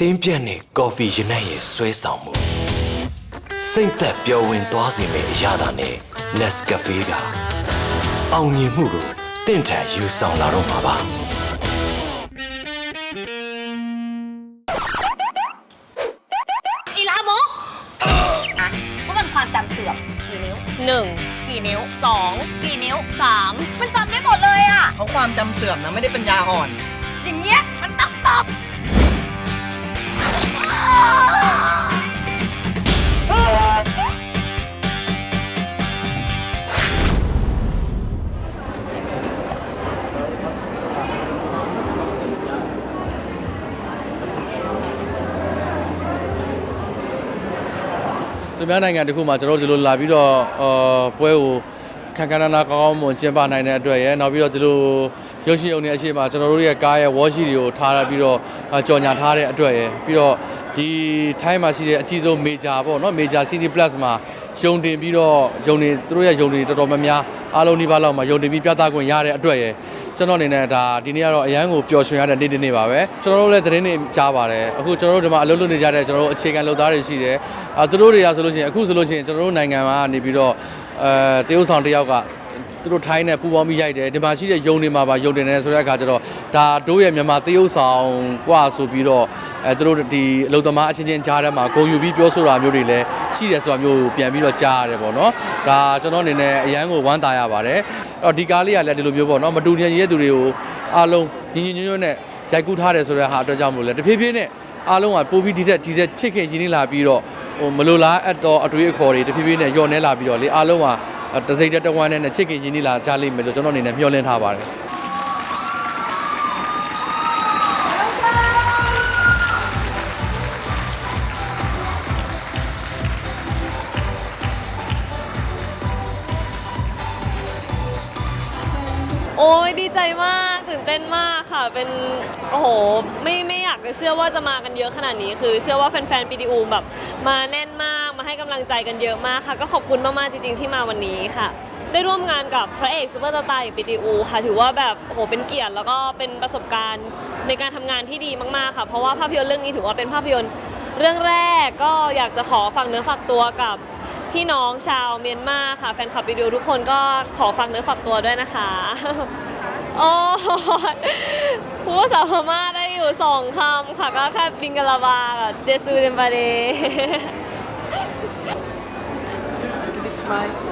တင်းပြတ်နေကော်ဖီရနံ့ရဲ့ဆွဲဆောင်မှုစိတ်သက်ပျော်ဝင်သွားစေမယ့်အရာသာနဲ့ Nescafe ကအောင်မြင်မှုကိုတင့်ထန်ယူဆောင်လာတော့မှာပါ อีลามกอ่ะพวกมันความจำเสื่อมกี่นิ้ว หนึ่ง กี่นิ้ว สอง กี่นิ้ว สาม มันจำได้หมดเลยอ่ะ เขาความจำเสื่อมนะไม่ได้ปัญญาอ่อน သူများနိုင်ငံတခုမှာကျွန်တော်တို့ဒီလိုလာပြီးတော့အာပွဲကိုခံခံနာနာကောင်းကောင်းမွန်ကျင်းပနိုင်တဲ့အတွက်ရယ်နောက်ပြီးတော့ဒီလိုရုပ်ရှင်ရုံတွေအရှိမကျွန်တော်တို့ရဲ့ကားရဲ့ watch တွေကိုထားပြီးတော့အာကြော်ညာထားတဲ့အတွက်ရယ်ပြီးတော့ဒီထိုင်းမှာရှိတဲ့အကြီးဆုံး major ပေါ့နော် major city plus မှာ ယုံတင်ပြီးတော့ယုံနေသူတို့ရဲ့ယုံတွေတော်တော်များများအားလုံးဒီပါလောက်မှာယုံတင်ပြီးပြသခွင့်ရတဲ့အတွက်ရယ်ကျွန်တော်အနေနဲ့ဒါဒီနေ့ကတော့အရန်ကိုပျော်ရွှင်ရတဲ့နေ့တစ်နေ့ပါပဲကျွန်တော်တို့လည်းသတင်းတွေကြားပါတယ်အခုကျွန်တော်တို့ဒီမှာအလုပ်လုပ်နေကြတဲ့ကျွန်တော်တို့အခြေခံလုပ်သားတွေရှိတယ်အာသူတို့တွေကဆိုလို့ရှိရင်အခုဆိုလို့ရှိရင်ကျွန်တော်တို့နိုင်ငံမှာနေပြီးတော့အဲတရုတ်ဆောင်တစ်ယောက်က သူတို့ထိုင်းနဲ့ပူပေါင်းပြီးရိုက်တယ်ဒီမှာရှိတဲ့ယုံတွေမှာပါယုံတင်တယ်ဆိုတဲ့အခါကျတော့ဒါတို့ရဲ့မြန်မာတရုတ်ဆောင်กว่าဆိုပြီးတော့အဲသူတို့ဒီအလုပ်သမားအချင်းချင်းကြားထဲမှာဂုံယူပြီးပြောဆိုတာမျိုးတွေလည်းရှိတယ်ဆိုတာမျိုးပြန်ပြီးတော့ကြားရတယ်ပေါ့နော်ဒါကျွန်တော်အနေနဲ့အရန်ကိုဝမ်းသာရပါတယ်အဲ့တော့ဒီကားလေးကလည်းဒီလိုမျိုးပေါ့နော်မတူညီရဲ့သူတွေကိုအားလုံးညီညီညွတ်ညွတ်နဲ့ရိုက်ကူးထားတယ်ဆိုတဲ့ဟာအတွက်ကြောင့်မလို့လဲတဖြည်းဖြည်းနဲ့အားလုံးကပိုပြီးဒီတက်ဒီတက်ချစ်ခင်ရင်းနှီးလာပြီးတော့ဟိုမလိုလားအပ်တော့အတွေးအခေါ်တွေတဖြည်းဖြည်းနဲ့ညှော့နေလာပြီးတော့လေအားလုံးက တစိမ့်တက်တဝမ်းနဲ့ချစ်ခင်ရင်းနှီးလာကြလိမ့်မယ်လို့ကျွန်တော်အနေနဲ့မျှော်လင့်ထားပါတယ် โอ้ยดีใจมากตื่นเต้นมากค่ะ เป็นโอ้โหไม่ไม่อยากจะเชื่อว่าจะมากันเยอะขนาดนี้ คือเชื่อว่าแฟนๆ PDU แบบ มาแน่นมากมาให้กำลังใจกันเยอะมากค่ะ ก็ขอบคุณมากๆจริงๆที่มาวันนี้ค่ะ ได้ร่วมงานกับพระเอกซูเปอร์สตาร์อย่าง PDU ค่ะ ถือว่าแบบโอ้โหเป็นเกียรติแล้วก็เป็นประสบการณ์ในการทำงานที่ดีมากๆค่ะ เพราะว่าภาพยนตร์เรื่องนี้ถือว่าเป็นภาพยนตร์เรื่องแรกก็อยากจะขอฝากเนื้อฝากตัวกับ พี่น้องชาวเมียนมาค่ะ แฟนคลับวิดีโอทุกคนก็ขอฝากเนื้อฝากตัวด้วยนะคะ โอ้ยพูดภาษาพม่าได้อยู่สองคำค่ะ ก็แค่บิงกะลาบากับเจซูเดนบาเดအဲ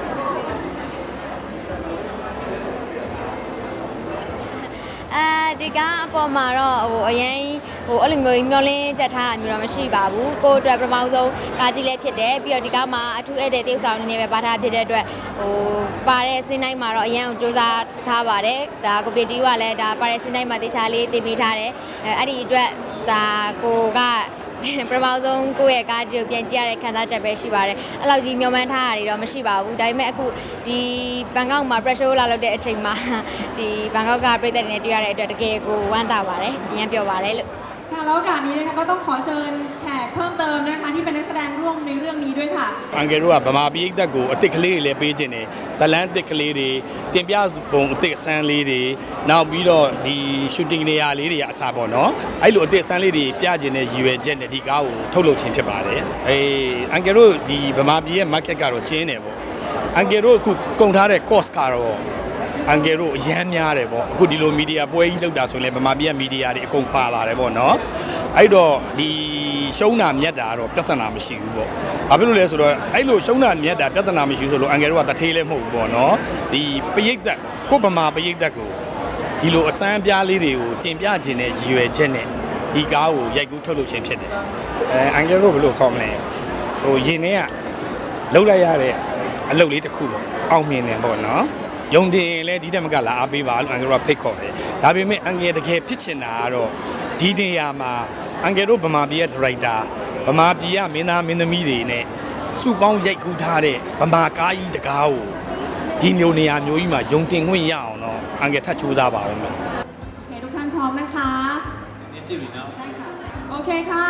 ဒီကားအပေါ်မှာတော့ဟိုအရင်ဟိုအဲ့လိုမျိုးမျောလင်းချက်ထားတာမျိုးတော့မရှိပါဘူးကိုယ့်အတွက်ပထမဆုံးကားကြီးလေးဖြစ်တယ်ပြီးတော့ဒီကားမှာအထူးဧည့်သည်တယောက်ဆောင်အနေနဲ့ပဲပါထားဖြစ်တဲ့အတွက်ဟိုပါတဲ့စင်းတိုင်းမှာတော့အရင်ကိုစူးစမ်းထားပါတယ်ဒါကိုပီတီကလည်းဒါပါတဲ့စင်းတိုင်းမှာတေချာလေးတင်ပေးထားတယ်အဲအဲ့ဒီအတွက်ဒါကိုက ပထမဆုံးကိုယ့်ရဲ့ကားကြီးကိုပြန်ကြည့်ရတဲ့ခံစားချက်ပဲရှိပါတယ်အဲ့လောက်ကြီးမျှော်မှန်းထားတာတွေတော့မရှိပါဘူးဒါပေမဲ့အခုဒီဘန်ကောက်မှာ pressure လာလုပ်တဲ့အချိန်မှာ ဒီဘန်ကောက်ကပြည်သက်တွေနဲ့တွေ့ရတဲ့အတွက်တကယ်ကိုဝမ်းသာပါတယ်အရင်ပြောပါတယ်လို့ ค่ะแล้วโอกาสนี้นะคะก็ต้องขอเชิญแขกเ ้ แสดงร่วมในเรื่องนี้ด้วยค่ะ အန်ကယ်တို့ကဗမာပြည်အသက်ကိုအစ်စ်ကလေးတွေလည်းပေးခြင်းတယ်ဇလန်းအစ်စ်ကလေးတွေတင်ပြပုံအစ်စ်အဆန်းလေးတွေနောက်ပြီးတော့ဒီရှူတင်နေရာလေးတွေကအစားပေါ့နော်အဲ့လိုအစ်စ်အဆန်းလေးတွေပြခြင်းတဲ့ရည်ရွယ်ချက်နဲ့ဒီကားကိုထုတ်လုပ်ခြင်းဖြစ်ပါတယ်အေးအန်ကယ်တို့ဒီဗမာပြည်ရဲ့ market ကတော့ကျင်းတယ်ပေါ့အန်ကယ်တို့အခုကုန်ထားတဲ့ cost ကတော့အန်ကယ်တို့အရန်များတယ်ပေါ့အခုဒီလိုမီဒီယာပွဲကြီးလောက်တာဆိုရင်လည်းဗမာပြည်ကမီဒီယာတွေအကုန်ပါလာတယ်ပေါ့နော် အဲ့တော့ဒီရှုံးတာမြတ်တာကတော့ပြဿနာမရှိဘူးပေါ့ဘာဖြစ်လို့လဲဆိုတော့အဲ့လိုရှုံးတာမြတ်တာပြဿနာမရှိဘူးဆိုလို့အန်ကယ်တို့ကတထေးလည်းမဟုတ်ဘူးပေါ့နော်ဒီပရိတ်သက်ကိုဗမာပရိတ်သက်ကိုဒီလိုအစမ်းပြားလေးတွေကိုတင်ပြခြင်းနဲ့ရည်ရွယ်ချက်နဲ့ဒီကားကိုရိုက်ကူးထုတ်လုပ်ခြင်းဖြစ်တယ်အဲအန်ကယ်တို့ဘယ်လိုခေါ်မလဲဟိုရင်ထဲကလှုပ်လိုက်ရတဲ့အလုပ်လေးတစ်ခုပေါ့အောင်မြင်တယ်ပေါ့နော်ယုံတင်ရင်လည်းဒီတက်မကလာအားပေးပါလို့အန်ကယ်တို့ကဖိတ်ခေါ်တယ်။ဒါပေမဲ့အန်ကယ်တကယ်ဖြစ်ချင်တာကတော့ဒီနေရာမှာ အန်ကယ်တို့ဗမာပြည်ရဲ့ဒါရိုက်တာဗမာပြည်ကမင်းသားမင်းသမီးတွေနဲ့စုပေါင်းရိုက်ကူးထားတဲ့ဗမာကားကြီးတကားကိုဒီမျိုးနေရာမျိုးကြီးမှာယုံတင်ခွင့်ရအောင်တော့အန်ကယ်ထပ်စူးစမ်းပါဦးမယ် โอเค ทุกท่านพร้อมนะคะนี่ผิดแล้วใช่ค่ะ โอเคค่ะ